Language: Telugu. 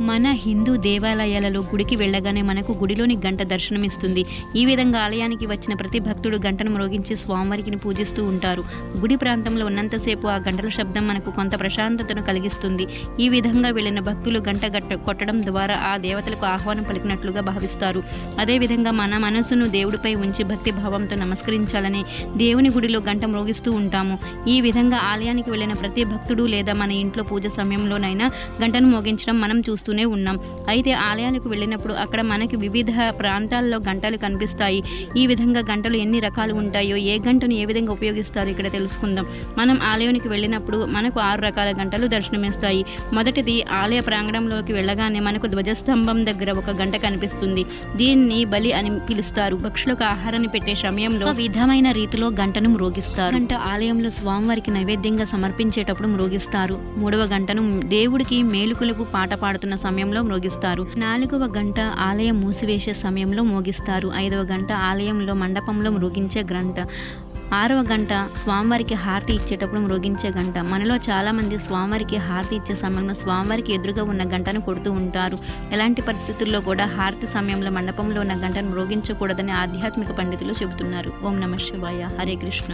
మన హిందూ దేవాలయాలలో గుడికి వెళ్ళగానే మనకు గుడిలోని గంట దర్శనమిస్తుంది. ఈ విధంగా ఆలయానికి వచ్చిన ప్రతి భక్తుడు గంటను మ్రోగించి స్వామివారికి పూజిస్తూ ఉంటారు. గుడి ప్రాంతంలో ఉన్నంతసేపు ఆ గంటల శబ్దం మనకు కొంత ప్రశాంతతను కలిగిస్తుంది. ఈ విధంగా వెళ్ళిన భక్తులు గంట గట్ట కొట్టడం ద్వారా ఆ దేవతలకు ఆహ్వానం పలికినట్లుగా భావిస్తారు. అదేవిధంగా మన మనసును దేవుడిపై ఉంచి భక్తి భావంతో నమస్కరించాలని దేవుని గుడిలో గంట మ్రోగిస్తూ ఉంటాము. ఈ విధంగా ఆలయానికి వెళ్ళిన ప్రతి భక్తుడు లేదా మన ఇంట్లో పూజ సమయంలోనైనా గంటను మోగించడం మనం చూస్తూనే ఉన్నాం. అయితే ఆలయాలకు వెళ్ళినప్పుడు అక్కడ మనకి వివిధ ప్రాంతాల్లో గంటలు కనిపిస్తాయి. ఈ విధంగా గంటలు ఎన్ని రకాలు ఉంటాయో ఏ గంటను ఏ విధంగా ఉపయోగిస్తారో ఇక్కడ తెలుసుకుందాం. మనం ఆలయానికి వెళ్ళినప్పుడు మనకు ఆరు రకాల గంటలు దర్శనమిస్తాయి. మొదటిది ఆలయ ప్రాంగణంలోకి వెళ్ళగానే మనకు ధ్వజస్తంభం దగ్గర ఒక గంట కనిపిస్తుంది. దీన్ని బలి అని పిలుస్తారు. భక్షులకు ఆహారాన్ని పెట్టే సమయంలో విధమైన రీతిలో గంటను మ్రోగిస్తారు. గంట ఆలయంలో స్వామివారికి నైవేద్యంగా సమర్పించేటప్పుడు మ్రోగిస్తారు. మూడవ గంటను దేవుడికి మేలుకులకు పాట పాడుతున్న సమయంలో మ్రోగిస్తారు నాలుగవ గంట ఆలయం మూసివేసే సమయంలో మోగిస్తారు. ఐదవ గంట ఆలయంలో మండపంలో మ్రోగించే గంట ఆరవ గంట స్వామివారికి హారతి ఇచ్చేటప్పుడు మ్రోగించే గంట. మనలో చాలామంది స్వామివారికి హారతి ఇచ్చే సమయంలో స్వామివారికి ఎదురుగా ఉన్న గంటను కొడుతూ ఉంటారు. ఎలాంటి పరిస్థితుల్లో కూడా హారతి సమయంలో మండపంలో ఉన్న గంటను మ్రోగించకూడదని ఆధ్యాత్మిక పండితులు చెబుతున్నారు. ఓం నమ శివాయ. హరే కృష్ణ.